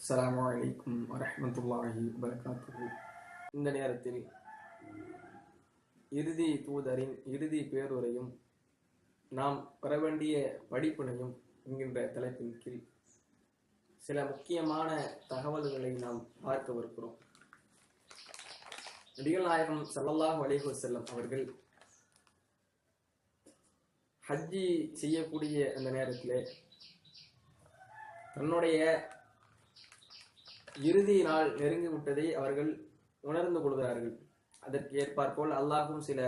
அஸ்லாம் வலைக்கும் வரமத்துல்லாஹி வரகாத்து இந்த நேரத்தில் இறுதி தூதரின் இறுதி பேருரையும் நாம் பெற வேண்டிய படிப்பினையும் என்கின்ற தலைப்பின் கீழ் சில முக்கியமான தகவல்களை நாம் பார்க்கவிருக்கிறோம் நடிகர் நாயகம் சல்லல்லாஹ் அலைஹி செல்லம் அவர்கள் ஹஜ்ஜி செய்யக்கூடிய அந்த நேரத்தில் தன்னுடைய இறுதி நாள் நெருங்கி விட்டதை அவர்கள் உணர்ந்து கொள்கிறார்கள். அதற்கு ஏற்பார்போல் அல்லாஹும் சில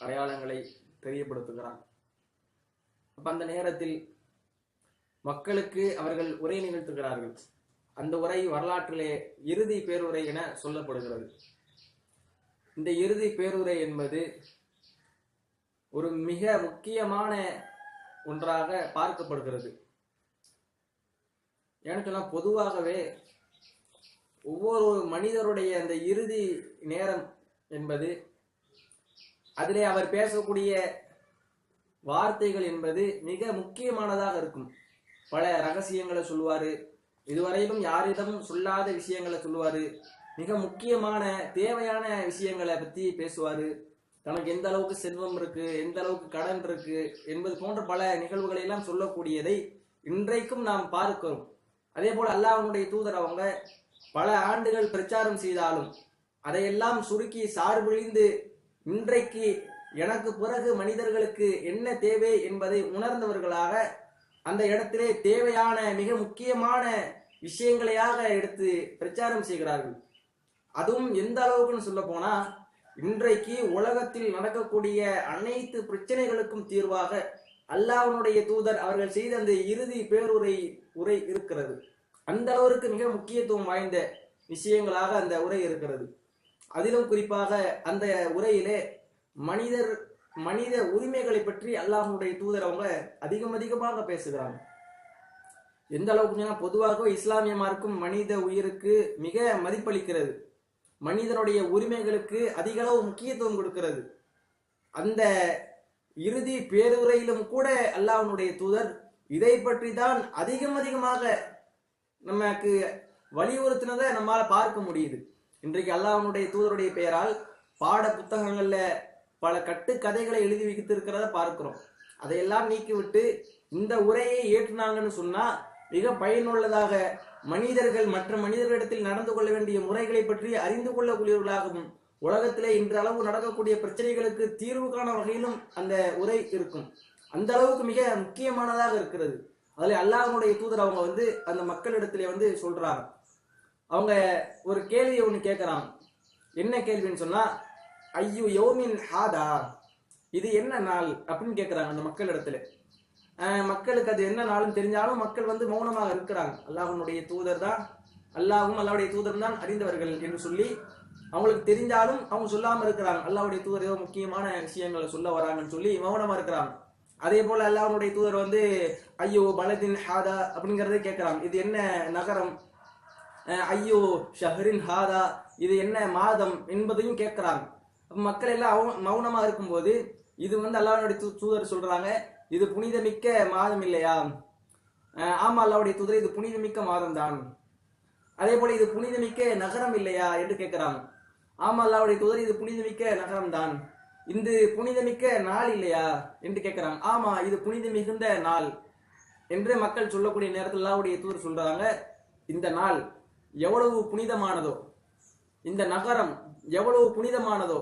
அடையாளங்களை தெரியப்படுத்துகிறான். அப்ப அந்த நேரத்தில் மக்களுக்கு அவர்கள் உரை நிகழ்த்துகிறார்கள். அந்த உரை வரலாற்றிலே இறுதி பேருரை என சொல்லப்படுகிறது. இந்த இறுதி பேருரை என்பது ஒரு மிக முக்கியமான ஒன்றாக பார்க்கப்படுகிறது. ஏன்னு சொன்னால் பொதுவாகவே ஒவ்வொரு மனிதருடைய அந்த இறுதி நேரம் என்பது அதிலே அவர் பேசக்கூடிய வார்த்தைகள் என்பது மிக முக்கியமானதாக இருக்கும். பல ரகசியங்களை சொல்லுவாரு. இதுவரையிலும் யாரிடமும் சொல்லாத விஷயங்களை சொல்லுவாரு. மிக முக்கியமான தேவையான விஷயங்களை பத்தி பேசுவாரு. தனக்கு எந்த அளவுக்கு செல்வம் இருக்கு எந்த அளவுக்கு கடன் இருக்கு என்பது போன்ற பல நிகழ்வுகளை எல்லாம் சொல்லக்கூடியதை இன்றைக்கும் நாம் பார்க்கிறோம். அதே போல அல்லாஹனுடைய தூதர் அவங்க பல ஆண்டுகள் பிரச்சாரம் செய்தாலும் அதையெல்லாம் சுருக்கி சார்பிழிந்து இன்றைக்கு எனக்கு பிறகு மனிதர்களுக்கு என்ன தேவை என்பதை உணர்ந்தவர்களாக அந்த இடத்திலே தேவையான மிக முக்கியமான விஷயங்களையாக எடுத்து பிரச்சாரம் செய்கிறார்கள். அதுவும் எந்த அளவுக்குன்னு சொல்ல போனா இன்றைக்கு உலகத்தில் நடக்கக்கூடிய அனைத்து பிரச்சனைகளுக்கும் தீர்வாக அல்லாஹனுடைய தூதர் அவர்கள் செய்த அந்த இறுதி பேருரை உரை இருக்கிறது. அந்த அளவிற்கு மிக முக்கியத்துவம் வாய்ந்த விஷயங்களாக அந்த உரை இருக்கிறது. அதிலும் குறிப்பாக அந்த உரையிலே மனிதர் மனித உரிமைகளை பற்றி அல்லாஹனுடைய தூதர் அவங்க அதிகம் அதிகமாக பேசுகிறாங்க. எந்த அளவுக்கு பொதுவாக இஸ்லாமிய மார்க்கும் மனித உயிருக்கு மிக மதிப்பளிக்கிறது. மனிதனுடைய உரிமைகளுக்கு அதிக அளவு முக்கியத்துவம் கொடுக்கிறது. அந்த இறுதி பேருரையிலும் கூட அல்லாஹனுடைய தூதர் இதை பற்றி தான் அதிகம் அதிகமாக நமக்கு வலியுறுத்தினதை நம்மால் பார்க்க முடியுது. இன்றைக்கு அல்லாஹனுடைய தூதருடைய பெயரால் பாட புத்தகங்கள்ல பல கட்டு கதைகளை எழுதி வைத்திருக்கிறத பார்க்கிறோம். அதையெல்லாம் நீக்கிவிட்டு இந்த உரையை ஏற்றுனாங்கன்னு சொன்னா மிக பயனுள்ளதாக மனிதர்கள் மற்ற மனிதர்களிடத்தில் நடந்து கொள்ள வேண்டிய முறைகளை பற்றி அறிந்து கொள்ளக்கூடியவர்களாகவும் உலகத்திலே இன்றளவு நடக்கக்கூடிய பிரச்சனைகளுக்கு தீர்வு காண வகையிலும் அந்த உரை இருக்கும். அந்த அளவுக்கு மிக முக்கியமானதாக இருக்கிறது. அதுல அல்லாஹனுடைய தூதர் அவங்க வந்து அந்த மக்களிடத்துல வந்து சொல்றாங்க. அவங்க ஒரு கேள்வி ஒன்று கேட்குறாங்க என்ன கேள்வின்னு சொன்னா ஐயோ யோமின் ஹாதா? இது என்ன நாள் அப்படின்னு கேட்குறாங்க அந்த மக்களிடத்துல இடத்துல. மக்களுக்கு அது என்ன நாள்னு தெரிஞ்சாலும் மக்கள் வந்து மௌனமாக இருக்கிறாங்க. அல்லாஹனுடைய தூதர் தான் அல்லாஹும் அல்லாவுடைய தூதர் தான் அறிந்தவர்கள் என்று சொல்லி அவங்களுக்கு தெரிஞ்சாலும் அவங்க சொல்லாமல் இருக்கிறாங்க. அல்லாவுடைய தூதர் ஏதோ முக்கியமான விஷயங்களை சொல்ல வராங்கன்னு சொல்லி மௌனமாக இருக்கிறாங்க. அதே போல அல்லாஹ்வுடைய தூதர் வந்து ஐயோ பலதின் ஹாதா அப்படிங்கறதை கேட்கறாங்க இது என்ன நகரம்? ஐயோ ஷஹரின் ஹாதா. இது என்ன மாதம்? என்பதையும் கேட்கறாங்க மக்கள் எல்லாம் அவங்க மௌனமா இருக்கும்போது இது வந்து அல்லாஹ்வுடைய தூ- தூதர் சொல்றாங்க இது புனிதமிக்க மாதம் இல்லையா? ஆமா அல்லாவுடைய தூதர் இது புனிதமிக்க மாதம் தான் அதே போல இது புனிதமிக்க நகரம் இல்லையா? என்று கேட்கிறாங்க ஆமா அல்லாவுடைய தூதர் இது புனிதமிக்க நகரம் தான் இந்த புனிதமிக்க நாள் இல்லையா? என்று கேட்கிறாங்க ஆமா இது புனித மிகுந்த நாள் என்று மக்கள் சொல்லக்கூடிய நேரத்தில் அல்லாஹ்வுடைய தூர் சொல்றாங்க. இந்த நாள் எவ்வளவு புனிதமானதோ இந்த நகரம் எவ்வளவு புனிதமானதோ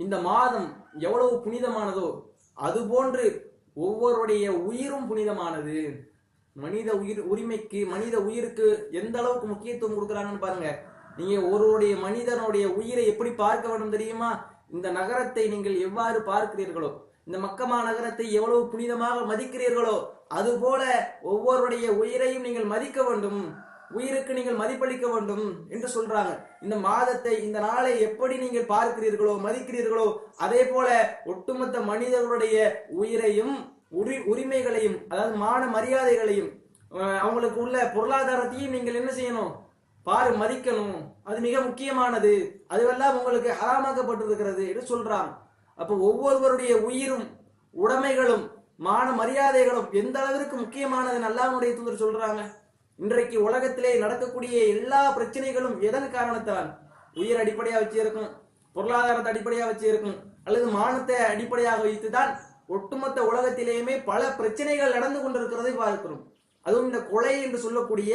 இந்த மாதம் எவ்வளவு புனிதமானதோ அதுபோன்று ஒவ்வொருடைய உயிரும் புனிதமானது. மனித உயிர் உரிமைக்கு மனித உயிருக்கு எந்த அளவுக்கு முக்கியத்துவம் கொடுக்குறாங்கன்னு பாருங்க. நீங்க ஒருவருடைய மனிதனுடைய உயிரை எப்படி பார்க்க வேண்டும் தெரியுமா? இந்த நகரத்தை நீங்கள் எவ்வாறு பார்க்கிறீர்களோ இந்த மக்கமா நகரத்தை எவ்வளவு புனிதமாக மதிக்கிறீர்களோ அதுபோல ஒவ்வொருடைய உயிரையும் நீங்கள் மதிக்க வேண்டும் உயிருக்கு நீங்கள் மதிப்பளிக்க வேண்டும் என்று சொல்றாங்க. இந்த மாதத்தை இந்த நாளை எப்படி நீங்கள் பார்க்கிறீர்களோ மதிக்கிறீர்களோ அதே போல ஒட்டுமொத்த மனிதர்களுடைய உயிரையும் உரி உரிமைகளையும் அதாவது மான மரியாதைகளையும் அவங்களுக்கு உள்ள பொருளாதாரத்தையும் நீங்கள் என்ன செய்யணும்? பாரு மதிக்கணும். அது மிக முக்கியமானது. அதுவெல்லாம் உங்களுக்கு ஹராமாக்கப்பட்டிருக்கிறது என்று சொல்றாங்க அப்போ ஒவ்வொருவருடைய உயிரும் உடைமைகளும் மான மரியாதைகளும் எந்த அளவிற்கு முக்கியமானது அல்லாஹ்வுடைய தூதர் சொல்றாங்க? இன்றைக்கு உலகத்திலே நடக்கக்கூடிய எல்லா பிரச்சனைகளும் எதன் காரணத்தால்? உயிர் அடிப்படையா வச்சிருக்கும் பொருளாதாரத்தை அடிப்படையா வச்சிருக்கும் அல்லது மானத்தை அடிப்படையாக வைத்துதான் ஒட்டுமொத்த உலகத்திலேயுமே பல பிரச்சனைகள் நடந்து கொண்டிருக்கிறதை பார்க்கிறோம். அதுவும் இந்த கொலை என்று சொல்லக்கூடிய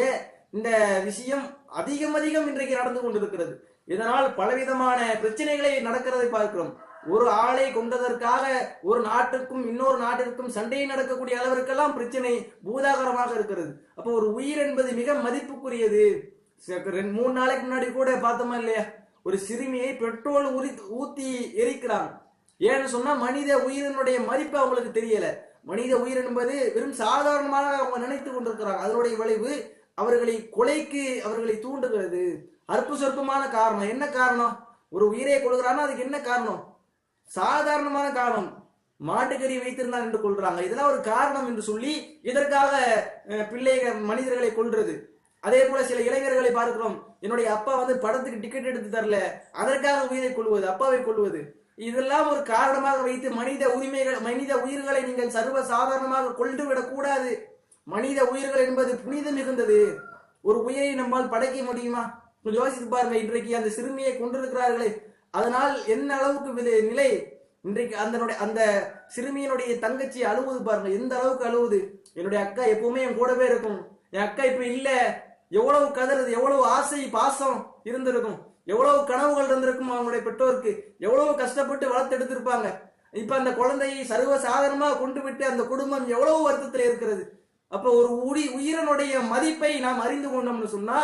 இந்த விஷயம் அதிகம் அதிகம் இன்றைக்கு நடந்து கொண்டிருக்கிறது. இதனால் பலவிதமான பிரச்சனைகளை நடக்கிறதை பார்க்கிறோம். ஒரு ஆளை கொண்டதற்காக ஒரு நாட்டுக்கும் இன்னொரு நாட்டிற்கும் சண்டையை நடக்கக்கூடிய அளவிற்கெல்லாம் பிரச்சனை பூதாகரமாக இருக்கிறது. அப்போ ஒரு உயிர் என்பது மிக மதிப்புக்குரியது. ச- ரெண்டு மூணு நாளைக்கு முன்னாடி கூட பார்த்தோமா இல்லையா? ஒரு சிறுமியை பெட்ரோல் உரி ஊத்தி எரிக்கிறாங்க ஏன்னு சொன்னா மனித உயிரினுடைய மதிப்பு அவங்களுக்கு தெரியல. மனித உயிர் என்பது வெறும் சாதாரணமாக அவங்க நினைத்து கொண்டிருக்கிறாங்க. அதனுடைய விளைவு அவர்களை கொலைக்கு அவர்களை தூண்டுகிறது. அற்பு சொற்பமான காரணம். என்ன காரணம்? ஒரு உயிரை கொள்கிறான்னா அதுக்கு என்ன காரணம்? சாதாரணமான காரணம். மாட்டுக்கறி வைத்திருந்தான் என்று கொள்றாங்க இதெல்லாம் ஒரு காரணம் என்று சொல்லி இதற்காக பிள்ளைகள் மனிதர்களை கொள்றது அதே போல சில இளைஞர்களை பார்க்கிறோம். என்னுடைய அப்பா வந்து படத்துக்கு டிக்கெட் எடுத்து தரல. அதற்காக உயிரை கொள்வது அப்பாவை கொள்வது இதெல்லாம் ஒரு காரணமாக வைத்து மனித உரிமைகள் மனித உயிர்களை நீங்கள் சர்வ சாதாரணமாக கொண்டு விடக்கூடாது. மனித உயிர்கள் என்பது புனிதம் மிகுந்தது. ஒரு உயிரை நம்மால் படைக்க முடியுமா? யோசித்து பாருங்க இன்றைக்கு அந்த சிறுமியை கொண்டிருக்கிறார்களே அதனால் என்ன அளவுக்கு நிலை? இன்றைக்கு அதனுடைய அந்த சிறுமியினுடைய தங்கச்சி அழுவுது பாருங்க எந்த அளவுக்கு அழுவுது? என்னுடைய அக்கா எப்பவுமே என் கூடவே இருக்கும். என் அக்கா இப்ப இல்ல. எவ்வளவு கதறது எவ்வளவு ஆசை பாசம் இருந்திருக்கும். எவ்வளவு கனவுகள் இருந்திருக்கும் அவங்களுடைய பெற்றோருக்கு. எவ்வளவு கஷ்டப்பட்டு வளர்த்து எடுத்திருப்பாங்க. இப்ப அந்த குழந்தையை சர்வ சாதாரணமாக கொண்டு விட்டு அந்த குடும்பம் எவ்வளவு வருத்தத்தில் இருக்கிறது? அப்ப ஒரு உடி உயிரினுடைய மதிப்பை நாம் அறிந்து கொண்டோம்னு சொன்னா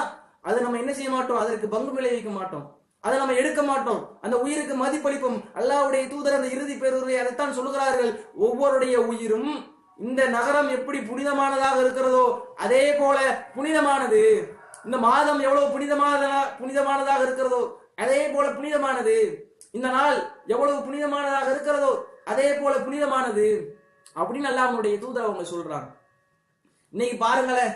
அதை நம்ம என்ன செய்ய மாட்டோம்? அதற்கு பங்கு விளைவிக்க மாட்டோம். அதை நம்ம எடுக்க மாட்டோம். அந்த உயிருக்கு மதிப்பளிப்போம் அல்லாவுடைய தூதர் அந்த இறுதி பேருரை அதைத்தான் சொல்கிறார்கள் ஒவ்வொருடைய உயிரும் இந்த நகரம் எப்படி புனிதமானதாக இருக்கிறதோ அதே போல புனிதமானது. இந்த மாதம் எவ்வளவு புனிதமானதா புனிதமானதாக இருக்கிறதோ அதே போல புனிதமானது. இந்த நாள் எவ்வளவு புனிதமானதாக இருக்கிறதோ அதே போல புனிதமானது. அப்படின்னு அல்லாஹ்வுடைய தூதர் அவங்க சொல்றாங்க. இன்னைக்கு பாருங்களேன்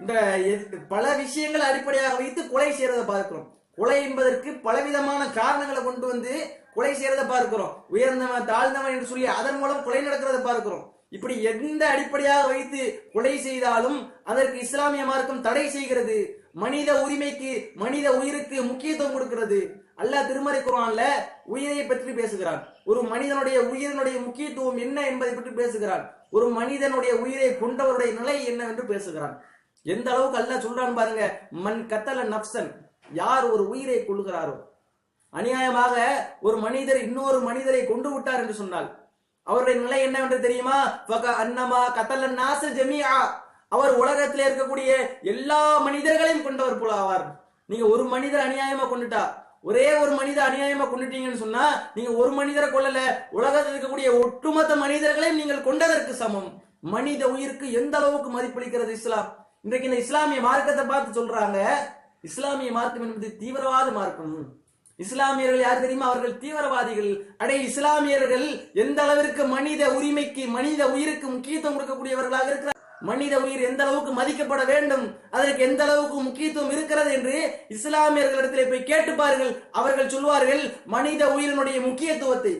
இந்த எ- பல விஷயங்களை அடிப்படையாக வைத்து கொலை செய்யறத பார்க்கிறோம். கொலை என்பதற்கு பலவிதமான காரணங்களை கொண்டு வந்து கொலை செய்யறத பார்க்கிறோம். உயர்ந்தவன் தாழ்ந்தவன் என்று சொல்லி அதன் மூலம் கொலை நடக்கிறத பார்க்கிறோம். இப்படி எந்த அடிப்படையாக வைத்து கொலை செய்தாலும் அதற்கு இஸ்லாமிய மார்க்கம் தடை செய்கிறது. மனித உரிமைக்கு மனித உயிருக்கு முக்கியத்துவம் கொடுக்கிறது. அல்லாஹ் திருமறை குரான்ல உயிரை பற்றி பேசுகிறான். ஒரு மனிதனுடைய உயிரினுடைய முக்கியத்துவம் என்ன என்பதை பற்றி பேசுகிறான். ஒரு மனிதனுடைய உயிரை கொண்டவருடைய நிலை என்னவென்று பேசுகிறான். எந்த அளவுக்கு அல்ல சொல்றான் பாருங்க மண் கத்தல நப்சன் யார் ஒரு உயிரை கொள்கிறாரோ அநியாயமாக ஒரு மனிதர் இன்னொரு மனிதரை கொண்டு விட்டார் என்று சொன்னால் அவருடைய நிலை என்னவென்று தெரியுமா? அன்னமா கத்தல நாச ஜமியா அவர் உலகத்தில் இருக்கக்கூடிய எல்லா மனிதர்களையும் கொண்டவர் போல ஆவார். நீங்க ஒரு மனிதர் அநியாயமா கொண்டுட்டா ஒரே ஒரு மனித அநியாயமா கொண்டுட்டீங்கன்னு சொன்னா நீங்க ஒரு மனிதரை கொல்லல. உலகத்தில் இருக்கக்கூடிய ஒட்டுமொத்த மனிதர்களையும் நீங்கள் கொண்டதற்கு சமம். மனித உயிருக்கு எந்த அளவுக்கு மதிப்பளிக்கிறது இஸ்லாம்? இன்றைக்கு இந்த இஸ்லாமிய மார்க்கத்தை பார்த்து சொல்றாங்க இஸ்லாமிய மார்க்கம் என்பது தீவிரவாத மார்க்கம். இஸ்லாமியர்கள் யார் தெரியுமா? அவர்கள் தீவிரவாதிகள். அடே இஸ்லாமியர்கள் எந்த அளவிற்கு மனித உரிமைக்கு மனித உயிருக்கு முக்கியத்துவம் கொடுக்கக்கூடியவர்களாக இருக்கிறார் மனித உயிர் எந்த அளவுக்கு மதிக்கப்பட வேண்டும்? அதற்கு எந்த அளவுக்கு முக்கியத்துவம் இருக்கிறது என்று இஸ்லாமியர்களிடத்திலே போய் கேட்டு பாருங்கள். அவர்கள் சொல்வார்கள் மனித உயிரினுடைய முக்கியத்துவத்தை.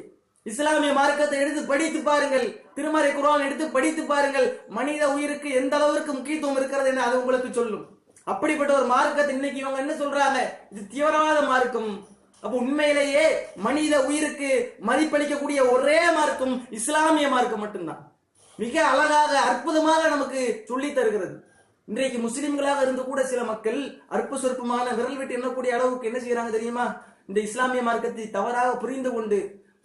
இஸ்லாமிய மார்க்கத்தை எடுத்து படித்து பாருங்கள். திருமறை குரான் எடுத்து படித்து பாருங்கள். மனித உயிருக்கு எந்த அளவுக்கு முக்கியத்துவம் இருக்கிறது என்று அது உங்களுக்கு சொல்லும். அப்படிப்பட்ட ஒரு மார்க்கத்தை இன்னைக்கு இவங்க என்ன சொல்றாங்க? இது தீவிரவாத மார்க்கம். அப்ப உண்மையிலேயே மனித உயிருக்கு மதிப்பளிக்கக்கூடிய ஒரே மார்க்கம் இஸ்லாமிய மார்க்கம் மட்டும்தான். மிக அழகாக அற்புதமாக நமக்கு சொல்லி தருகிறது. இன்றைக்கு முஸ்லிம்களாக இருந்து கூட சில மக்கள் அற்பு சொற்பமான விரல் விட்டு எண்ணக்கூடிய அளவுக்கு என்ன செய்யறாங்க தெரியுமா? இந்த இஸ்லாமிய மார்க்கத்தை தவறாக புரிந்து கொண்டு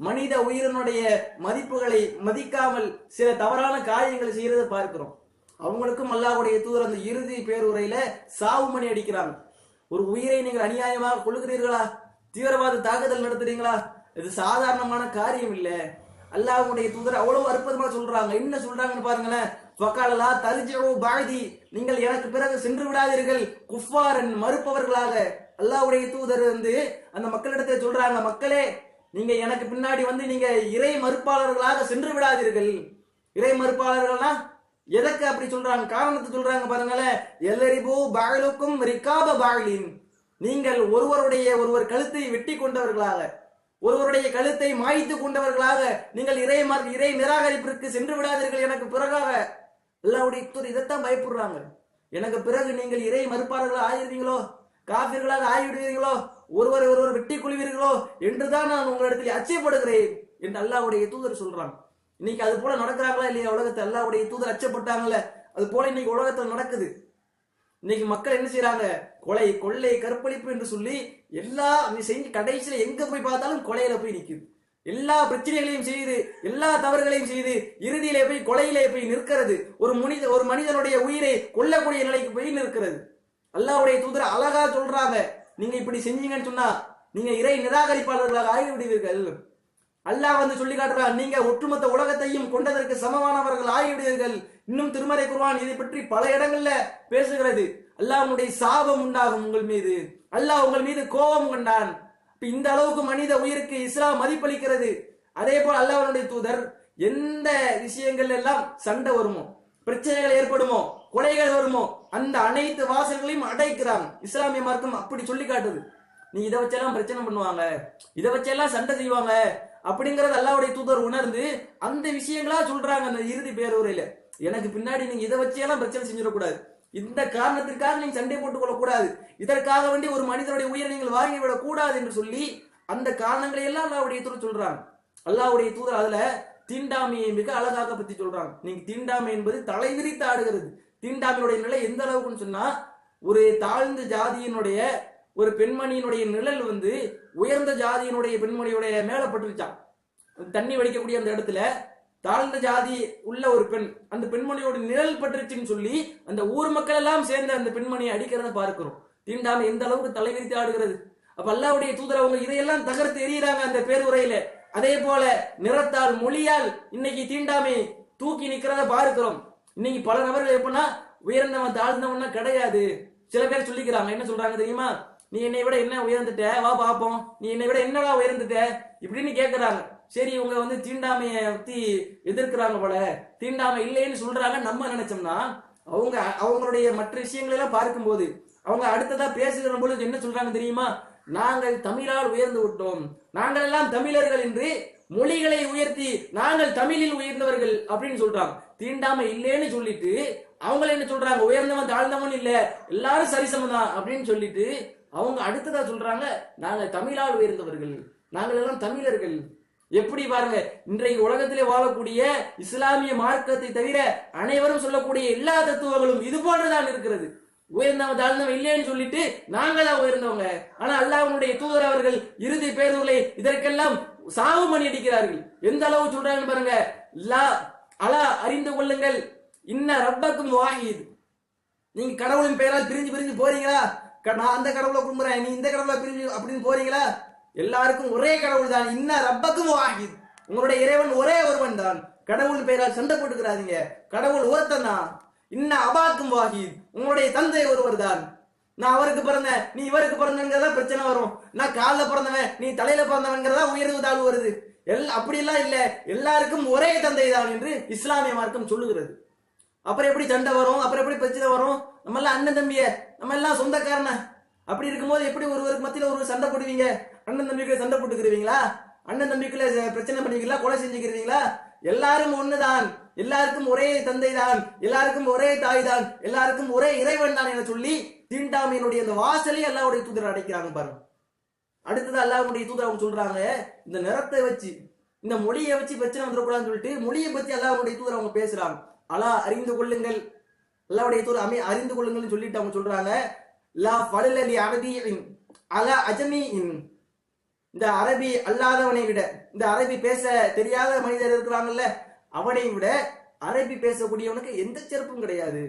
மனித உயிரினுடைய மதிப்புகளை மதிக்காமல் சில தவறான காரியங்களை செய்யறதை பார்க்கிறோம். அவங்களுக்கும் அல்லாஹுடைய தூதர் அந்த இறுதி பேருரையில சாவு மணி அடிக்கிறாங்க. ஒரு உயிரை நீங்கள் அநியாயமாக கொள்கிறீர்களா தீவிரவாத தாக்குதல் நடத்துறீங்களா? இது சாதாரணமான காரியம் இல்லை. அல்லாஹ்வுடைய தூதர் அவ்வளவு அற்புதமா சொல்றாங்க. என்ன சொல்றாங்கன்னு பாருங்களேன். ஃபகாலலா தர்ஜிஉ பாதி நீங்கள் எனக்கு பிறகு சென்று விடாதீர்கள். குஃபாரன் மறுப்பவர்களாக. அல்லாஹ்வுடைய தூதர் வந்து அந்த மக்களிடத்தை சொல்றாங்க மக்களே நீங்க எனக்கு பின்னாடி வந்து நீங்க இறை மறுப்பாளர்களாக சென்று விடாதீர்கள். இறை மறுப்பாளர்கள்னா எதற்கு அப்படி சொல்றாங்க? காரணத்தை சொல்றாங்க பாருங்களேன். எல்லரிபு பாகலுக்கும் ரிகாப பாகலின் நீங்கள் ஒருவருடைய ஒருவர் கழுத்தை வெட்டி கொண்டவர்களாக. ஒருவருடைய கழுத்தை மாய்த்து கொண்டவர்களாக நீங்கள் இறை மறு இறை நிராகரிப்பிற்கு சென்று விடாதீர்கள் எனக்கு பிறகாக. அல்லாவுடைய தூதர் இதைத்தான் பயப்படுறாங்க. எனக்கு பிறகு நீங்கள் இறை மறுப்பாளர்களாக ஆகிருவீங்களோ காபிர்களாக ஆகிவிடுவீர்களோ? ஒருவரை ஒருவர் வெட்டி கொள்வீர்களோ? என்றுதான் நான் உங்களிடத்தில் அச்சப்படுகிறேன் என்று அல்லாவுடைய தூதர் சொல்றாங்க. இன்னைக்கு அது போல நடக்கிறாங்களா இல்லையா உலகத்தை? அல்லாவுடைய தூதர் அச்சப்பட்டாங்கல்ல. அது போல இன்னைக்கு உலகத்தில் நடக்குது. இன்னைக்கு மக்கள் என்ன செய்யறாங்க கொலை கொள்ளை கற்பழிப்பு என்று சொல்லி எல்லா செஞ்சு கடைசியில எங்க போய் பார்த்தாலும் கொலையில போய் நிக்குது. எல்லா பிரச்சனைகளையும் செய்து எல்லா தவறுகளையும் செய்து இறுதியிலே போய் கொலையிலே போய் நிற்கிறது. ஒரு மனித ஒரு மனிதனுடைய உயிரை கொல்லக்கூடிய நிலைக்கு போய் நிற்கிறது. அல்லாவுடைய தூதர் அழகா சொல்றாங்க. நீங்க இப்படி செஞ்சீங்கன்னு சொன்னா நீங்க இறை நிராகரிப்பாளர்களாக ஆகிவிடுவீர்கள். அல்லாஹ் வந்து சொல்லி காட்டுறான் நீங்க ஒட்டுமொத்த உலகத்தையும் கொண்டதற்கு சமமானவர்கள் ஆகிவிடுவீர்கள். இன்னும் திருமறை குர்வான் இதை பற்றி பல இடங்கள்ல பேசுகிறது. அல்லாஹனுடைய சாபம் உண்டாகும் உங்கள் மீது. அல்லாஹ் உங்கள் மீது கோபம் கொண்டான். இந்த அளவுக்கு மனித உயிருக்கு இஸ்லாம் மதிப்பளிக்கிறது. அதே போல் அல்லாஹனுடைய தூதர் எந்த விஷயங்கள் எல்லாம் சண்டை வருமோ பிரச்சனைகள் ஏற்படுமோ கொலைகள் வருமோ அந்த அனைத்து வாசல்களையும் அடைக்கிறாங்க இஸ்லாமிய மார்க்கம் அப்படி சொல்லி காட்டுது. நீ இதை வச்செல்லாம் பிரச்சனை பண்ணுவாங்க. இதை வச்செல்லாம் சண்டை செய்வாங்க. அப்படிங்கறது அல்லாவுடைய தூதர் உணர்ந்து அந்த விஷயங்களா சொல்றாங்க அந்த இறுதி பேருரையில. எனக்கு பின்னாடி நீங்க இதை வச்செல்லாம் பிரச்சனை செஞ்சிடக்கூடாது. இந்த காரணத்திற்காக நீங்க சண்டை போட்டுக் கொள்ளக்கூடாது இதற்காக வேண்டி ஒரு மனிதனுடைய உயிரை நீங்கள் வாங்கி விடக்கூடாது என்று சொல்லி அந்த காரணங்களை எல்லாம் அல்லாவுடைய தூதர் சொல்றாங்க. அல்லாவுடைய தூதர் அதுல தீண்டாமையை மிக அழகாக பத்தி சொல்றாங்க. நீங்க தீண்டாமை என்பது தலை விரித்து ஆடுகிறது. தீண்டாமையுடைய நிலை எந்த அளவுக்குன்னு சொன்னா ஒரு தாழ்ந்த ஜாதியினுடைய ஒரு பெண்மணியினுடைய நிழல் வந்து உயர்ந்த ஜாதியினுடைய பெண்மணியுடைய மேல பட்டுருச்சான் தண்ணி வடிக்கக்கூடிய அந்த இடத்துல தாழ்ந்த ஜாதி உள்ள ஒரு பெண் அந்த பெண்மணியோட நிழல் பட்டுருச்சுன்னு சொல்லி அந்த ஊர் மக்கள் எல்லாம் சேர்ந்து அந்த பெண்மணியை அடிக்கிறத பார்க்கிறோம். தீண்டாமை எந்த அளவுக்கு தலைவிரித்து ஆடுகிறது? அப்ப அல்லாவுடைய தூதர் அவங்க இதையெல்லாம் தகர்த்து எறிகிறாங்க அந்த பேருரையில. அதே போல நிறத்தால் மொழியால் இன்னைக்கு தீண்டாமை தூக்கி நிக்கிறத பார்க்கிறோம். இன்னைக்கு பல நபர்கள் எப்படின்னா உயர்ந்தவன் தாழ்ந்தவன்னா கிடையாது. சில பேர் சொல்லிக்கிறாங்க என்ன சொல்றாங்க தெரியுமா? நீ என்னை விட என்ன உயர்ந்துட்ட? வா பாப்போம். நீ என்னை விட என்னடா உயர்ந்துட்ட? இப்படின்னு கேக்குறாங்க. சரி இவங்க வந்து தீண்டாமைய பத்தி எதிர்க்கிறாங்க போல. தீண்டாமை இல்லைன்னு சொல்றாங்க நம்ம நினைச்சோம்னா அவங்க அவங்களுடைய மற்ற விஷயங்களை எல்லாம் பார்க்கும்போது அவங்க அடுத்ததா பேசுகிற பொழுது என்ன சொல்றாங்க தெரியுமா? நாங்கள் தமிழால் உயர்ந்து விட்டோம். நாங்கள் எல்லாம் தமிழர்கள் என்று மொழிகளை உயர்த்தி நாங்கள் தமிழில் உயர்ந்தவர்கள் அப்படின்னு சொல்றாங்க. தீண்டாமை இல்லைன்னு சொல்லிட்டு அவங்கள என்ன சொல்றாங்க? உயர்ந்தவன் தாழ்ந்தவன் இல்ல எல்லாரும் சரிசமம் தான் அப்படின்னு சொல்லிட்டு அவங்க அடுத்ததா சொல்றாங்க நாங்கள் தமிழால் உயர்ந்தவர்கள். நாங்கள் எல்லாம் தமிழர்கள். எப்படி பாருங்க இன்றைக்கு உலகத்திலே வாழக்கூடிய இஸ்லாமிய மார்க்கத்தை தவிர அனைவரும் சொல்லக்கூடிய எல்லா தத்துவங்களும் இது போன்றுதான் இருக்கிறது. உயர்ந்தவன் தாழ்ந்தவன் இல்லைன்னு சொல்லிட்டு நாங்க தான் உயர்ந்தவங்க. ஆனா அல்லாஹ்வுடைய தூதர் அவர்கள் இறுதி பேருகளை இதற்கெல்லாம் சாவு மணி அடிக்கிறார்கள். எந்த அளவு சொல்றாங்க பாருங்க லா அலா அறிந்து கொள்ளுங்கள். இன்ன ரப்பக்கும் வாஹித். நீங்க கடவுளின் பெயரால் பிரிஞ்சு பிரிஞ்சு போறீங்களா? க- நான் அந்த கடவுளை கும்பிடுறேன் நீ இந்த கடவுளை பிரிஞ்சு அப்படின்னு போறீங்களா? எல்லாருக்கும் ஒரே கடவுள் தான் இன்ன ரப்பக்கும் வாஹித். உங்களுடைய இறைவன் ஒரே ஒருவன் தான் கடவுள் பெயரால் சண்டை போட்டுக்கிறாதீங்க. கடவுள் ஒருத்தன்? தான் இன்ன அபாக்கும் வாஹித். உங்களுடைய தந்தை ஒருவர் தான் நான் அவருக்கு பிறந்தேன். நீ இவருக்கு பிறந்தங்கிறதா பிரச்சனை வரும். நான் காலில் பிறந்தவன் நீ தலையில பிறந்தவன்கிறதா உயர்வு தாழ்வு வருது. எல் அப்படிலாம் இல்லை. எல்லாருக்கும் ஒரே தந்தை தான் என்று இஸ்லாமிய மார்க்கம் சொல்லுகிறது. அப்புறம் எப்படி சண்டை வரும்? அப்புறம் எப்படி பிரச்சனை வரும்? நம்ம எல்லாம் அண்ணன் தம்பிய. நம்ம எல்லாம் சொந்தக்காரன. அப்படி இருக்கும்போது எப்படி ஒருவருக்கு மத்தியில் ஒருவர் சண்டை போடுவீங்க? அண்ணன் தம்பிக்குள்ள சண்டை போட்டுக்கிறீங்களா அண்ணன் தம்பிக்குள்ள ச- பிரச்சனை பண்ணுவீங்களா கொலை செஞ்சுக்கிறீங்களா எல்லாரும் ஒண்ணுதான். எல்லாருக்கும் ஒரே தந்தை தான் எல்லாருக்கும் ஒரே தாய் தான் எல்லாருக்கும் ஒரே இறைவன் தான் என சொல்லி தீண்டாமையினுடைய அந்த வாசலை அல்லாவுடைய தூதர் அடைக்கிறாங்க பாருங்க. அடுத்தது அல்லாவுடைய தூதர் அவங்க சொல்றாங்க இந்த நிறத்தை வச்சு இந்த மொழியை வச்சு பிரச்சனை வந்துடக்கூடாதுன்னு சொல்லிட்டு மொழியை பத்தி அல்லாவுடைய தூதர் அவங்க பேசுறாங்க. அலா அறிந்து கொள்ளுங்கள். அல்லாவுடைய தூதர் அமை அறிந்து கொள்ளுங்கள்னு சொல்லிட்டு அவங்க சொல்றாங்க. லா ஃபலலி அரபியின் அலா அஜமியின் இந்த அரபி அல்லாதவனை விட இந்த அரபி பேச தெரியாத மனிதர் இருக்கிறாங்கல்ல அவனை விட அரபி பேசக்கூடியவனுக்கு எந்த சிறப்பும் கிடையாது.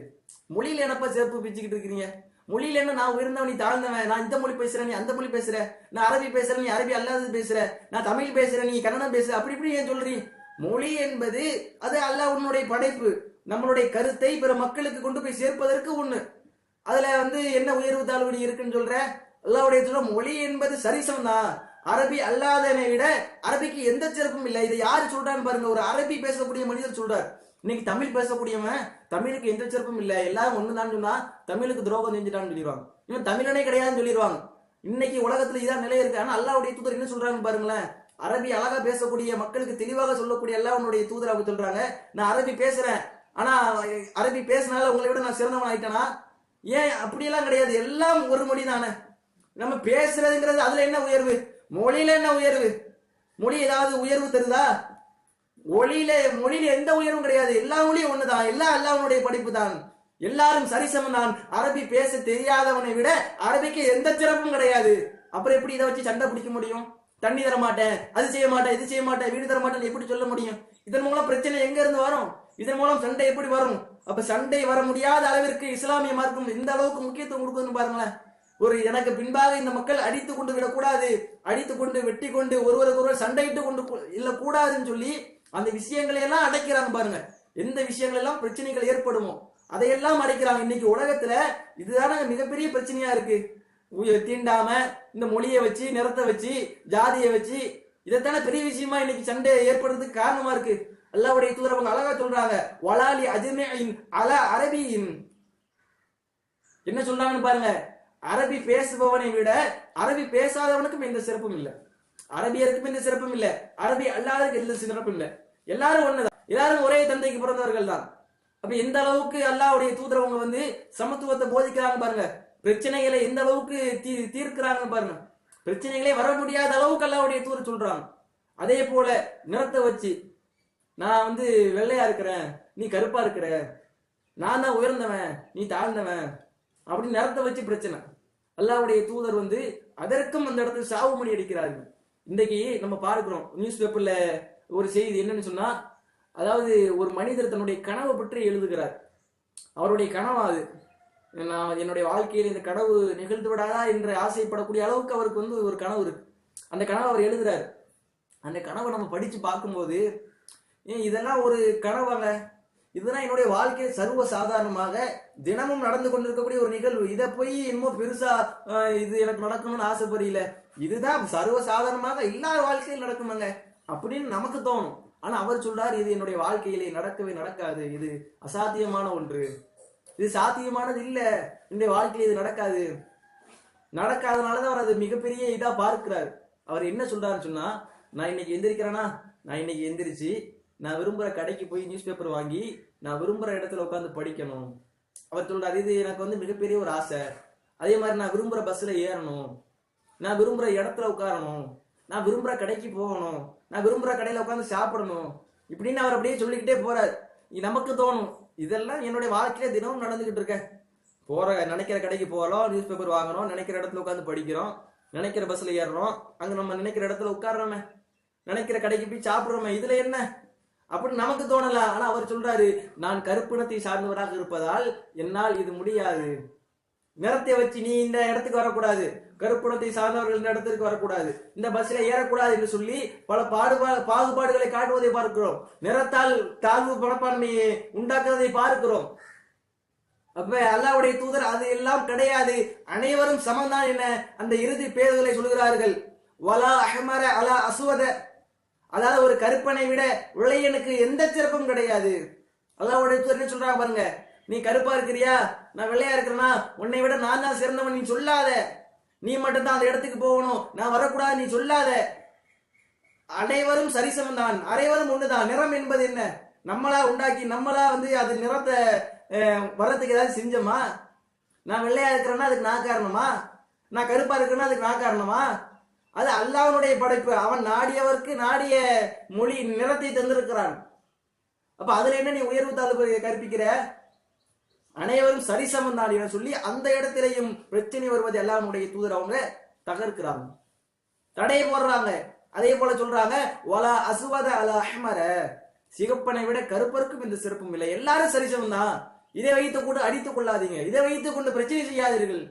மொழியில என்னப்பா சிறப்பு பிச்சுக்கிட்டு இருக்கிறீங்க? மொழியில என்ன நான் உயர்ந்தவன் நீ தாழ்ந்தவன் நான் இந்த மொழி பேசுறேன் நீ அந்த மொழி பேசுற நான் அரபி பேசுறேன் நீ அரபி அல்லாதது பேசுற நான் தமிழ் பேசுறேன் நீ கன்னடம் பேசுற அப்படி இப்படி ஏன் சொல்றீ? மொழி என்பது அது அல்லாஹ் உன்னுடைய படைப்பு. நம்மளுடைய கருத்தை பிற மக்களுக்கு கொண்டு போய் சேர்ப்பதற்கு ஒண்ணு. அதுல வந்து என்ன உயர்வு தாழ்வு இருக்குன்னு சொல்ற? அல்லாவுடைய சொல்ற மொழி என்பது சரிசம் தான் அரபி அல்லாதனை விட அரபிக்கு எந்த சிறப்பும் இல்லை. இதை யாரு சொல்றான்னு பாருங்க. ஒரு அரபி பேசக்கூடிய மனிதர் சொல்றார். இன்னைக்கு தமிழ் பேசக்கூடியவன் தமிழுக்கு எந்த சிறப்பும் இல்லை. எல்லாரும் ஒண்ணுதான் சொன்னா தமிழுக்கு துரோகம் செஞ்சுட்டான்னு சொல்லிடுவாங்க. இவன் தமிழனே கிடையாதுன்னு சொல்லிடுவாங்க. இன்னைக்கு உலகத்துல இதான் நிலை இருக்கு. ஆனா அல்லாவுடைய தூதர் என்ன சொல்றாங்கன்னு பாருங்களேன். அரபி அழகா பேசக்கூடிய மக்களுக்கு தெளிவாக சொல்லக்கூடிய அல்லாஹ்வுடைய தூதர் அவங்க சொல்றாங்க. நான் அரபி பேசுறேன். ஆனா அரபி பேசினால உங்களை விட நான் சிறந்தவன் ஆயிட்டேனா ஏன் அப்படியெல்லாம் கிடையாது. எல்லாம் ஒரு மொழி தானே. நம்ம பேசுறதுங்கிறது அதுல என்ன உயர்வு? மொழியில என்ன உயர்வு? மொழி ஏதாவது உயர்வு தருதா? ஒளியில மொழியில எந்த உயர்வும் கிடையாது. எல்லா மொழியும் ஒண்ணுதான். எல்லா அல்லாவுடைய படிப்பு தான். எல்லாரும் சரிசமம் தான். அரபி பேச தெரியாதவனை விட அரபிக்கு எந்த சிறப்பும் கிடையாது. அப்புறம் எப்படி இதை வச்சு சண்டை பிடிக்க முடியும்? தண்ணி தர மாட்டேன் அது செய்ய மாட்டேன் இது செய்ய மாட்டேன் வீடு தர மாட்டேன் எப்படி சொல்ல முடியும்? இதன் மூலம் பிரச்சனை எங்க இருந்து வரும்? இதன் மூலம் சண்டை எப்படி வரும்? அப்ப சண்டை வர முடியாத அளவிற்கு இஸ்லாமிய மார்க்கம் இந்த அளவுக்கு முக்கியத்துவம் கொடுக்குதுன்னு பாருங்களேன். ஒரு எனக்கு பின்பாக இந்த மக்கள் அடித்து கொண்டு விடக்கூடாது அடித்து கொண்டு வெட்டி கொண்டு ஒருவருக்கு ஒருவர் சண்டையிட்டு கொண்டு இல்ல கூடாதுன்னு சொல்லி அந்த விஷயங்களை எல்லாம் அடைக்கிறாங்க பாருங்க. எந்த விஷயங்கள் எல்லாம் பிரச்சனைகள் ஏற்படுமோ அதையெல்லாம் அடைக்கிறாங்க. இன்னைக்கு உலகத்துல இதுதானே மிகப்பெரிய பிரச்சனையா இருக்கு. தீண்டாம இந்த மொழியை வச்சு நிறத்தை வச்சு ஜாதியை வச்சு இதைத்தானே பெரிய விஷயமா இன்னைக்கு சண்டை ஏற்படுறதுக்கு காரணமா இருக்கு. அல்லாவுடைய தூதரவங்க அழகா சொல்றாங்க. வலாலி அஜ்மீன் அல அரபியின். என்ன சொல்றாங்கன்னு பாருங்க. அரபி பேசுபவனை விட அரபி பேசாதவனுக்கும் எந்த சிறப்பும் இல்ல. அரபியருக்கும் எந்த சிறப்பும் இல்ல. அரபி அல்லாதவருக்கு எந்த சிறப்பும் இல்ல. எல்லாரும் ஒண்ணுதான். எல்லாரும் ஒரே தந்தைக்கு பிறந்தவர்கள் தான். அப்ப எந்த அளவுக்கு அல்லாவுடைய தூதரவங்க வந்து சமத்துவத்தை போதிக்கிறாங்க பாருங்க. பிரச்சனைகளை எந்த அளவுக்கு தீ தீர்க்கிறாங்க பாருங்க. பிரச்சனைகளே வர முடியாத அளவுக்கு அல்லாவுடைய தூர சொல்றாங்க. அதே போல நிறத்தை வச்சு நான் வந்து வெள்ளையா இருக்கிறேன் நீ கருப்பா இருக்கிற. நான் தான் உயர்ந்தவன் நீ தாழ்ந்தவன் அப்படின்னு நிறத்தை வச்சு பிரச்சனை. அல்லாவுடைய தூதர் வந்து அதற்கும் அந்த இடத்துல சாவு மணி அடிக்கிறார்கள் இன்னைக்கு நம்ம பார்க்கிறோம் நியூஸ் பேப்பர்ல ஒரு செய்தி என்னன்னு சொன்னா அதாவது ஒரு மனிதர் தன்னுடைய கனவை பற்றி எழுதுகிறார். அவருடைய கனவா அது. நான் என்னுடைய வாழ்க்கையில் இந்த கனவு நிகழ்ந்து விடாதா என்று ஆசைப்படக்கூடிய அளவுக்கு அவருக்கு வந்து ஒரு கனவு இருக்கு. அந்த கனவை அவர் எழுதுறாரு. அந்த கனவை நம்ம படிச்சு பார்க்கும்போது இதெல்லாம் ஒரு கனவாங்க இதெல்லாம் என்னுடைய வாழ்க்கையில் சர்வ சாதாரணமாக தினமும் நடந்து கொண்டிருக்கக்கூடிய ஒரு நிகழ்வு. இதை போய் இன்னமும் பெருசா இது எனக்கு நடக்கணும்னு ஆசைப்படல இதுதான் சர்வ சாதாரணமாக இல்லாத வாழ்க்கையில் நடக்குமாங்க? அப்படின்னு நமக்கு தோணும். ஆனா அவர் சொல்றாரு இது என்னுடைய வாழ்க்கையிலே நடக்கவே நடக்காது. இது அசாத்தியமான ஒன்று. இது சாத்தியமானது இல்ல. என்னுடைய வாழ்க்கையில இது நடக்காது. நடக்காதனாலதான் அவர் அது மிகப்பெரிய இதா பார்க்கிறார். அவர் என்ன சொல்றாருன்னு சொன்னா நான் இன்னைக்கு எந்திரிக்கிறேனா? நான் இன்னைக்கு எந்திரிச்சு நான் விரும்புற கடைக்கு போய் நியூஸ் பேப்பர் வாங்கி நான் விரும்புற இடத்துல உட்காந்து படிக்கணும். அவர் சொல்றாரு இது எனக்கு வந்து மிகப்பெரிய ஒரு ஆசை. அதே மாதிரி நான் விரும்புற பஸ்ல ஏறணும். நான் விரும்புற இடத்துல உட்காரணும். நான் விரும்புற கடைக்கு போகணும். நான் விரும்புற கடையில உட்காந்து சாப்பிடணும். இப்படின்னு அவர் அப்படியே சொல்லிக்கிட்டே போறார். நமக்கு தோணும். இதெல்லாம் என்னுடைய வாழ்க்கையில தினமும் நடந்துகிட்டு இருக்க போற நினைக்கிற கடைக்கு போகிறோம் நியூஸ் பேப்பர் வாங்குறோம் நினைக்கிற இடத்துல உட்காந்து படிக்கிறோம் நினைக்கிற பஸ்ல ஏறுறோம் அங்க நம்ம நினைக்கிற இடத்துல உட்கார்றோமே. நினைக்கிற கடைக்கு போய் சாப்பிடுறோமே. இதுல என்ன? அப்படின்னு நமக்கு தோணலாம் ஆனா அவர் சொல்றாரு நான் கருப்பினத்தை சார்ந்தவராக இருப்பதால் என்னால் இது முடியாது. நிறத்தை வச்சு நீ இந்த இடத்துக்கு வரக்கூடாது. கருப்புணத்தை சார்ந்தவர்கள் இந்த இடத்திற்கு வரக்கூடாது. இந்த பஸ்ல ஏறக்கூடாது என்று சொல்லி பல பாடுபா பாகுபாடுகளை காட்டுவதை பார்க்கிறோம். நிறத்தால் தாழ்வு பணப்பான்மையை உண்டாக்குவதை பார்க்கிறோம். அப்ப அல்லாவுடைய தூதர் அது எல்லாம் கிடையாது. அனைவரும் சமம்தான் என அந்த இறுதி பேர்களை சொல்கிறார்கள் வலா அஹமர அலா அசுவத அதாவது ஒரு கருப்பனை விட உழையனுக்கு எந்த சிறப்பும் கிடையாது. அல்லாவுடைய தூதர் சொல்றாங்க பாருங்க? நீ கருப்பா இருக்கிறியா? நான் வெள்ளையா இருக்கிறனா? உன்னை விட நான் தான் சிறந்தவன் நீ சொல்லாத. நீ மட்டும் தான் அந்த இடத்துக்கு போகணும். நான் வரக்கூடாது நீ சொல்லாத. அனைவரும் சரிசமம் தான். அனைவரும் ஒண்ணுதான். நிறம் என்பது என்ன? நம்மளா உண்டாக்கி நம்மளா வந்து அது நிறத்தை வர்றதுக்கு ஏதாவது செஞ்சோமா? நான் வெள்ளையா இருக்கிறேன்னா அதுக்கு நான் காரணமா? நான் கருப்பா இருக்கிறேன்னா அதுக்கு நான் காரணமா? அது அல்லாஹனுடைய படைப்பு. அவன் நாடியவருக்கு நாடிய மொழி நிறத்தை தந்திருக்கிறான். அப்ப அதுல என்ன நீ உயர்வு தாழ்வு கற்பிக்கிற? அனைவரும் சரிசமம் தான் என சொல்லி அந்த இடத்திலையும் பிரச்சனை வருவது எல்லாருடைய தூதர் அவங்க தகர்க்கிறாங்க. தடை போடுறாங்க. அதே போல சொல்றாங்க ஒலா அசுவத அல அஹ்மர. சிகப்பனை விட கருப்பருக்கும் இந்த சிறப்பும் இல்லை. எல்லாரும் சரிசமம் தான். இதை வைத்து கொண்டு அடித்துக் கொள்ளாதீங்க. இதை வைத்துக் கொண்டு பிரச்சனை செய்யாதீர்கள்.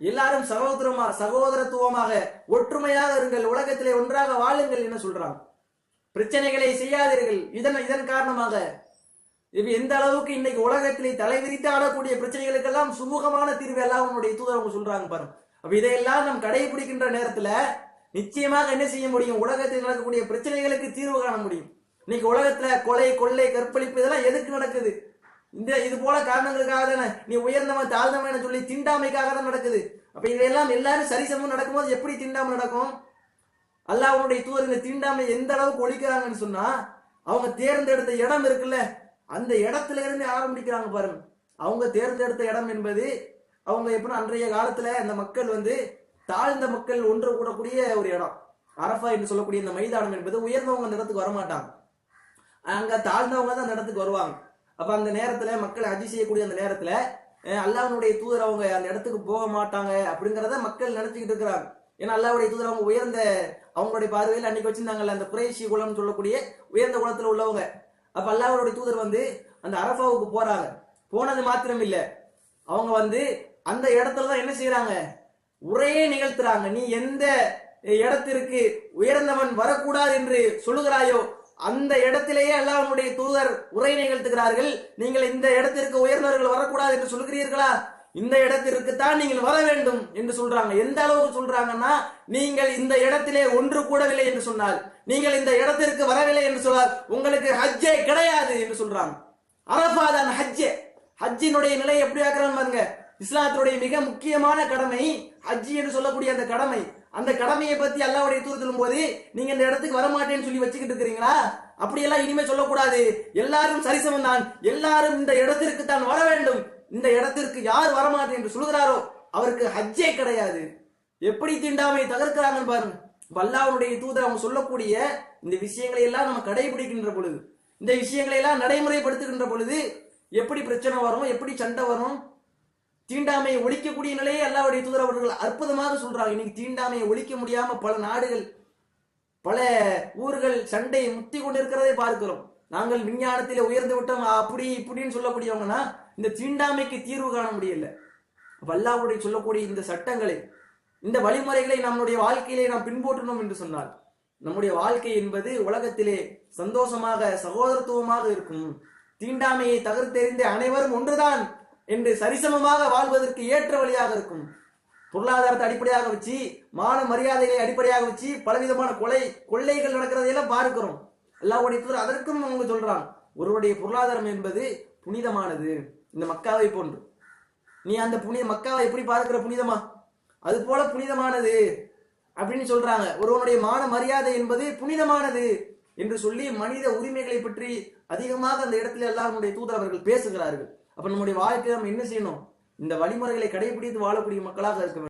எல்லாரும் சகோதரமா சகோதரத்துவமாக ஒற்றுமையாக இருங்கள் உலகத்திலே ஒன்றாக வாழுங்கள் என்ன சொல்றாங்க. பிரச்சனைகளை செய்யாதீர்கள். இதன் இதன் காரணமாக இது எந்த அளவுக்கு இன்னைக்கு உலகத்திலே தலைவிரித்து ஆடக்கூடிய பிரச்சனைகளுக்கெல்லாம் சுமூகமான தீர்வு எல்லாம் உன்னுடைய தூதரவங்க சொல்றாங்க பாருங்க அப்ப இதையெல்லாம் நாம் கடைபிடிக்கின்ற நேரத்துல நிச்சயமாக என்ன செய்ய முடியும்? உலகத்தில் நடக்கக்கூடிய பிரச்சனைகளுக்கு தீர்வு காண முடியும். இன்னைக்கு உலகத்துல கொலை கொள்ளை கற்பழிப்பு இதெல்லாம் எதுக்கு நடக்குது? இந்த இது போல காரணங்களுக்காக தானே? நீ உயர்ந்தவன் தாழ்ந்தவன் சொல்லி திண்டாமைக்காக தான் நடக்குது. அப்ப இதெல்லாம் எல்லாரும் சரிசமம் நடக்கும்போது எப்படி திண்டாமல் நடக்கும்? அல்லாஹனுடைய தூதர் இந்த தீண்டாமை எந்த அளவுக்கு ஒழிக்கிறாங்கன்னு சொன்னா அவங்க தேர்ந்தெடுத்த இடம் இருக்குல்ல அந்த இடத்துல இருந்து ஆரம்பிக்கிறாங்க பாருங்க. அவங்க தேர்ந்தெடுத்த இடம் என்பது அவங்க எப்படின்னா அன்றைய காலத்துல அந்த மக்கள் வந்து தாழ்ந்த மக்கள் ஒன்று கூடக்கூடிய ஒரு இடம். அரஃபா என்று சொல்லக்கூடிய இந்த மைதானம் என்பது உயர்ந்தவங்க அந்த இடத்துக்கு வரமாட்டாங்க. அங்க தாழ்ந்தவங்க தான் அந்த இடத்துக்கு வருவாங்க. அப்ப அந்த நேரத்துல மக்களை அஜி செய்யக்கூடிய அந்த நேரத்துல அல்லாஹனுடைய தூதர் அவங்க அந்த இடத்துக்கு போக மாட்டாங்க அப்படிங்கறத மக்கள் நினைச்சுக்கிட்டு இருக்கிறாங்க. ஏன்னா அல்லாவுடைய தூதர் அவங்க உயர்ந்த அவங்களுடைய பார்வையில் அன்னைக்கு வச்சிருந்தாங்கல்ல அந்த குறைஷி குலம் சொல்லக்கூடிய உயர்ந்த குலத்துல உள்ளவங்க. அப்ப அல்லாவுடைய தூதர் வந்து அந்த அரபாவுக்கு போறாங்க. போனது மாத்திரம் இல்ல அவங்க வந்து அந்த இடத்துல தான் என்ன செய்யறாங்க உரையே நிகழ்த்துறாங்க. நீ எந்த இடத்திற்கு உயர்ந்தவன் வரக்கூடாது என்று சொல்லுகிறாயோ அந்த இடத்திலேயே அல்லாஹ்வுடைய தூதர் உரை நிகழ்த்துகிறார்கள். நீங்கள் இந்த இடத்திற்கு உயர்ந்தவர்கள் வரக்கூடாது என்று சொல்கிறீர்களா இந்த இடத்திற்கு தான் நீங்கள் வர வேண்டும் என்று சொல்றாங்க. எந்த அளவுக்கு சொல்றாங்கன்னா நீங்கள் இந்த இடத்திலே ஒன்று கூடவில்லை என்று சொன்னால் நீங்கள் இந்த இடத்திற்கு வரவில்லை என்று சொன்னால் உங்களுக்கு ஹஜ்ஜே கிடையாது என்று சொல்றாங்க. அரபா தான் ஹஜ்ஜே. ஹஜ்ஜினுடைய நிலை எப்படி ஆக்குறான்னு பாருங்க. இஸ்லாத்தினுடைய மிக முக்கியமான கடமை ஹஜ்ஜி என்று சொல்லக்கூடிய அந்த கடமை. அந்த கடமையை பத்தி அல்லாவுடைய தூர் சொல்லும் போது நீங்க இந்த இடத்துக்கு வரமாட்டேன்னு சொல்லி வச்சுக்கிட்டு இருக்கிறீங்களா? அப்படியெல்லாம் இனிமே சொல்லக்கூடாது. எல்லாரும் சரிசமம் தான். எல்லாரும் இந்த இடத்திற்கு தான் வர வேண்டும். இந்த இடத்திற்கு யார் வரமாட்டேன் என்று சொல்கிறாரோ அவருக்கு ஹஜ்ஜே கிடையாது. எப்படி தீண்டாமை தகர்க்கிறாங்கன்னு பாருங்க. வல்லாவுடைய தூதர் அவங்க சொல்லக்கூடிய இந்த விஷயங்களை எல்லாம் நம்ம கடைபிடிக்கின்ற பொழுது இந்த விஷயங்களை எல்லாம் நடைமுறைப்படுத்துகின்ற பொழுது எப்படி பிரச்சனை வரும் எப்படி சண்டை வரும் தீண்டாமையை ஒழிக்கக்கூடிய நிலையை அல்லாவுடைய தூதர் அவர்கள் அற்புதமாக சொல்றாங்க. இன்னைக்கு தீண்டாமையை ஒழிக்க முடியாம பல நாடுகள் பல ஊர்கள் சண்டையை முத்தி கொண்டிருக்கிறதை பார்க்கிறோம். நாங்கள் விஞ்ஞானத்திலே உயர்ந்து விட்டோம். அப்படி இப்படின்னு சொல்லக்கூடியவங்கன்னா இந்த தீண்டாமைக்கு தீர்வு காண முடியல. வல்லாவுடைய சொல்லக்கூடிய இந்த சட்டங்களை இந்த வழிமுறைகளை நம்முடைய வாழ்க்கையிலே நாம் பின்பற்றணும் என்று சொன்னால் நம்முடைய வாழ்க்கை என்பது உலகத்திலே சந்தோஷமாக சகோதரத்துவமாக இருக்கும். தீண்டாமையை தகர்த்தெறிந்த அனைவரும் ஒன்றுதான். என்று சரிசமமாக வாழ்வதற்கு ஏற்ற வழியாக இருக்கும். பொருளாதாரத்தை அடிப்படையாக வச்சு மான மரியாதைகளை அடிப்படையாக வச்சு பலவிதமான கொலை கொள்ளைகள் நடக்கிறதையெல்லாம் பார்க்கிறோம். அல்லாஹ்வுடைய தூதர் அதற்கும் அவங்க சொல்றான் ஒருவருடைய பொருளாதாரம் என்பது புனிதமானது. இந்த மக்காவை போன்று. நீ அந்த புனித மக்காவை எப்படி பார்க்கிற புனிதமா? அது போல புனிதமானது அப்படின்னு சொல்றாங்க. ஒருவனுடைய மான மரியாதை என்பது புனிதமானது என்று சொல்லி மனித உரிமைகளை பற்றி அதிகமாக அந்த இடத்துல எல்லாருடைய தூதர் அவர்கள் பேசுகிறார்கள். அப்ப நம்முடைய வாழ்க்கை நம்ம என்ன செய்யணும்? இந்த வழிமுறைகளை கடைபிடித்து வாழக்கூடிய மக்களாக இருக்க